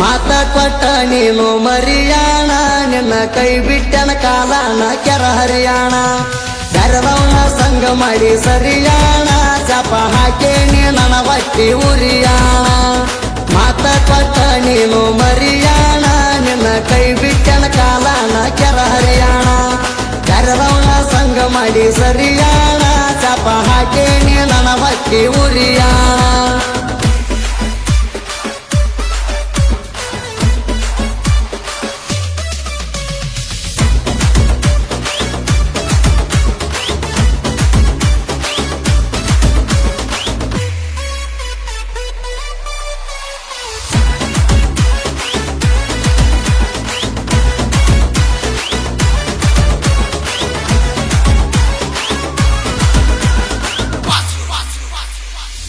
ಮಾತ ಕೊಟ್ಟ ನೀನು ಮರಿಯಾಣ, ನಿನ್ನ ಕೈ ಬಿಟ್ಟನ ಕಾಲಾನ ಕೆರ ಹರಿಯಾಣ. ಬೆರದವನ ಸಂಗ ಮಾಡಿ ಸರಿಯಾಣ, ಜಪ ಹಾಕಿ ನನ್ನ ಬಟ್ಟಿ ಉರಿಯಾಣ. ಮಾತ ಕೊಟ್ಟ ನೀನು ಮರಿಯಾಣ, ನಿನ್ನ ಕೈ ಬಿಟ್ಟನ ಕಾಲಾನ ಕೆರ ಹರಿಯಾಣ. ಬೆರದವನ ಸಂಗ ಮಾಡಿ ಸರಿಯಾಣ, ಜಪ ಹಾಕಿ ನನ್ನ ಬಟ್ಟಿ ಉರಿಯಾಣ.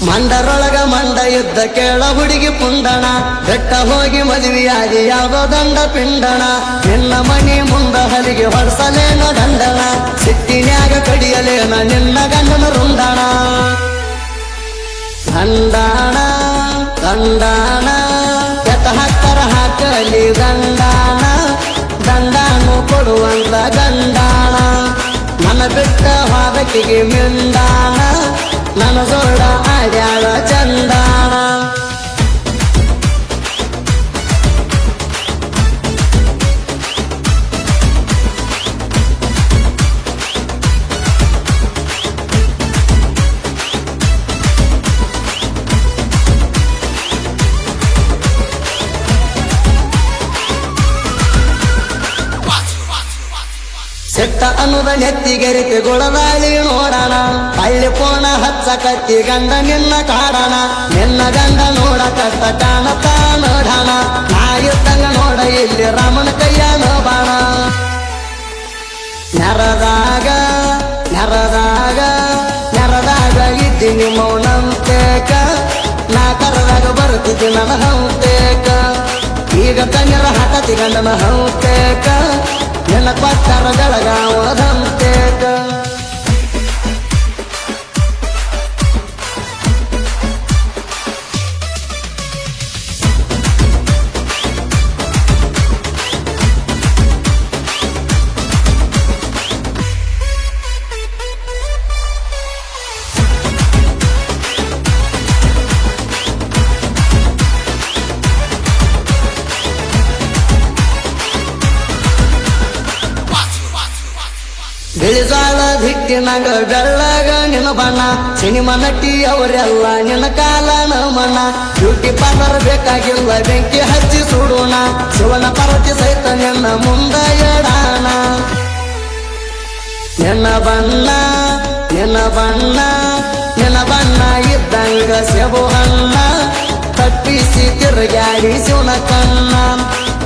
ಮಂಡರೊಳಗ ಮಂಡ ಯುದ್ಧ ಕೇಳ ಹುಡುಗಿ ಪುಂಡಣ, ಬೆಟ್ಟ ಹೋಗಿ ಮದುವೆಯಾಗಿ ಯಾವುದೋ ದಂಡ ಪಿಂಡಣ. ನಿನ್ನ ಮನಿ ಮುಂದ ಹಲಿಗೆ ಹೊಡ್ಸಲೇನೋ ದಂಡಣ ಸಿಟ್ಟಿನ್ಯಾಗ ಕಡಿಯಲೇನ ನಿನ್ನ ಗಂಡನ ರುಂಡಣ. ದಂಡಾಣ ದಂಡಾಣ ಹಾಕ್ತಾರ ಹಾಕಲಿ ದಂಡಾಣ ದಂಡಾನು ಕೊಡುವಂತ ಗಂಡಾಣ. ನನ್ನ ಬಿಟ್ಟ ಹಾದಕಿಗೆ ಮಿಂದಾಣ ನನ್ನ ಸೊರಡ ಆಡ್ಯಾಳ ಚಂದಾಣ. ಸೆಟ್ಟ ಅನ್ನದ ನೆತ್ತಿಗೆರಿಕೆ ಗೊಳದಾಳಿ ನೋಡಣ. ಹಳ್ಳಿ ಪೋಣ ಕತ್ತಿ ಗಂಡ ನಿನ್ನ ಕಾಡಣ. ನಿನ್ನ ಗಂಡ ನೋಡ ಕಷ್ಟ ಕಾಣತ ನೋಡಣ. ನಾ ಇದ್ದಂಗ ನೋಡ ಇಲ್ಲಿ ರಾಮನ ಕೈಯ ನೋಬಾಣ ನೆರದಾಗ ನೆರದಾಗ ನೆರದಾಗ ಇದ್ದೀನಿ ಮೌನಂತೇಕ. ನಾ ಕರದಾಗ ಬರ್ತಿದ್ದಿ ನನ್ನ ಹೌತೇಕ ಈಗ ತಂಗರ ಹಠತಿ ಗಂಡನ ಹೌತೇಕ ನಿನ್ನ ಕೊಟ್ಟರ ಬೆಳಗಾವದಂತೇಕ ಬಿಳಿಜಾಳ ನಂಗ ಬೆಳ್ಳಗ ನಿನ್ನ ಬಣ್ಣ. ಸಿನಿಮಾ ನಟಿ ಅವರೆಲ್ಲ ನಿನ್ನ ಕಾಲನ ಮನ ಬ್ಯೂಟಿ ಪಾರ್ಲರ್ ಬೇಕಾಗಿಲ್ಲ, ಬೆಂಕಿ ಹಚ್ಚಿ ಸುಡೋಣ. ಶಿವನ ಪರತಿ ಸಹಿತ ನಿನ್ನ ಮುಂದ ಎಡಾಣ. ನಿನ್ನ ಬಣ್ಣ ನಿನ್ನ ಬಣ್ಣ ನಿನ್ನ ಬಣ್ಣ ಇದ್ದಂಗ ಸೆಬು ಹಣ್ಣ ತಪ್ಪಿಸಿ ತಿರುಗಾಡಿ ಶಿವನ ಕಣ್ಣ.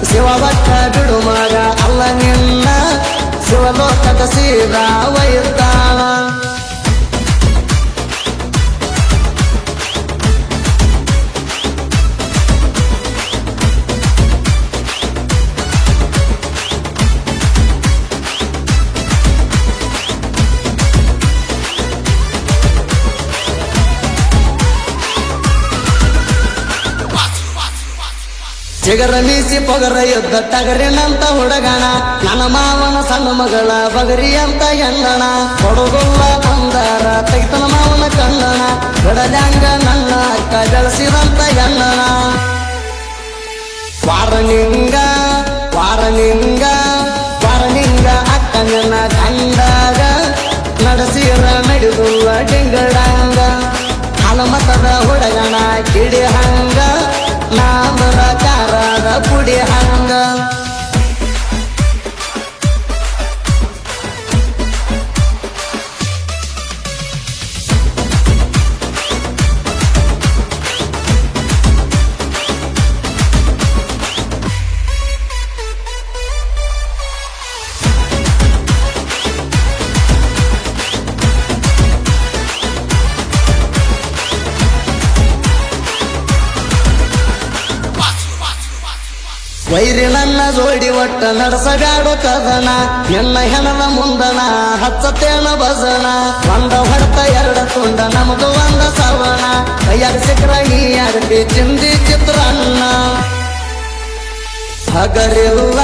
ಶಿವ ಬಟ್ಟ ಬಿಡು ನಿನ್ನ تصيب ويرضى ಚಿಗರ ಮೀಸಿ ಪೊಗರ ಯುದ್ಧ ಟಗರಿನಂತ ಹುಡುಗಣ. ನನ್ನ ಮಾವನ ಸಣ್ಣ ಮಗಳ ಬಗರಿ ಅಂತ ಎಣ್ಣಣ ಕೊಡಗುಲ್ಲ ಬಂದಾರ ತೆಗಿತನ ಮಾವನ ಕಣ್ಣಣ. ಬಿಡಲ್ಯಾಂಗ ನನ್ನ ಅಕ್ಕ ಬೆಳೆಸಿದಂತ ಎಣ್ಣಣ ವಾರನಿಂಗ ವಾರನಿಂಗ ಪುಡಿ ಹಂಗ. ವೈರಿ ನನ್ನ ಜೋಡಿ ಒಟ್ಟ ನಡೆಸಬ್ಯಾಡೋ ಕದನ. ನಿನ್ನ ಹೆಣದ ಮುಂದನ ಹಚ್ಚತೇನ ಭಜನ. ಒಂದ ಹೊಡೆತ, ಎರಡ ತುಂಡ, ನಮದು ಒಂದ ಸವಣ. ಕೈಯಾಗ ಸಿಕ್ರ ನೀ ಅರ್ಪಿ ಚಿಂದಿ ಚಿತ್ರಾನ್ನ. ಹಗರಿಲ್ಲ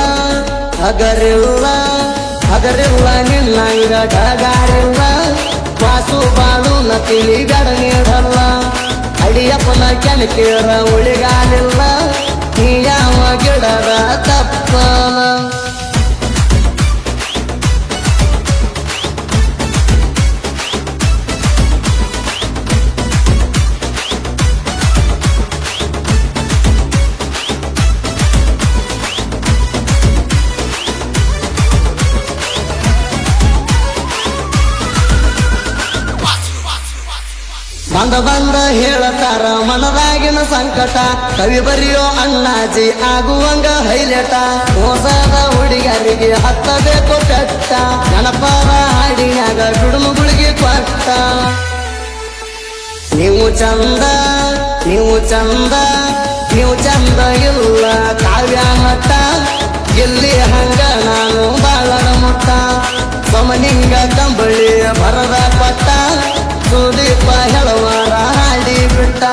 ಹಗರಿಲ್ಲ ಹಗರಿಲ್ಲ ನಿನ್ನ ಡಗಾರಿಲ್ಲ ಪಾಸು ಬಾಳು ನ ಗಡ ನೀಡಲ್ಲ ಅಡಿಯಪ್ಪನ ಕೆಣಕೇರ ಉಳಿಗಾಲಿಲ್ಲ. ಯಾವ ಗಿಡದ ತಪ್ಪ? ಬಂದ ಬಂದ ಹೇಳತಾರ ಮನದಾಗಿನ ಸಂಕಟ ಕವಿ ಬರೆಯೋ ಅಣ್ಣಾಜಿ ಆಗುವಂಗ ಹೈಲೆಟ. ಮೋಸದ ಹುಡುಗರಿಗೆ ಹತ್ತಬೇಕು ಕಟ್ಟ. ನೆನಪದ ಹಾಡಿನಾಗ ಗುಡುಮುಗಳಿಗೆ ಕೊಟ್ಟ. ನೀವು ಚಂದ ನೀವು ಚಂದ ನೀವು ಚಂದ ಇಲ್ಲ ಕಾವ್ಯ ಮಟ್ಟ. ಎಲ್ಲಿ ಹಂಗ ನಾನು ಬಾಳರ ಮುಟ್ಟ. ಸಮನಿಂಗ ಕಂಬಳಿ ಬರದ ಪಟ್ಟ. ಸುದೀಪ ಹೇಳುವರ ಹಾಡಿ ಬಿಟ್ಟ.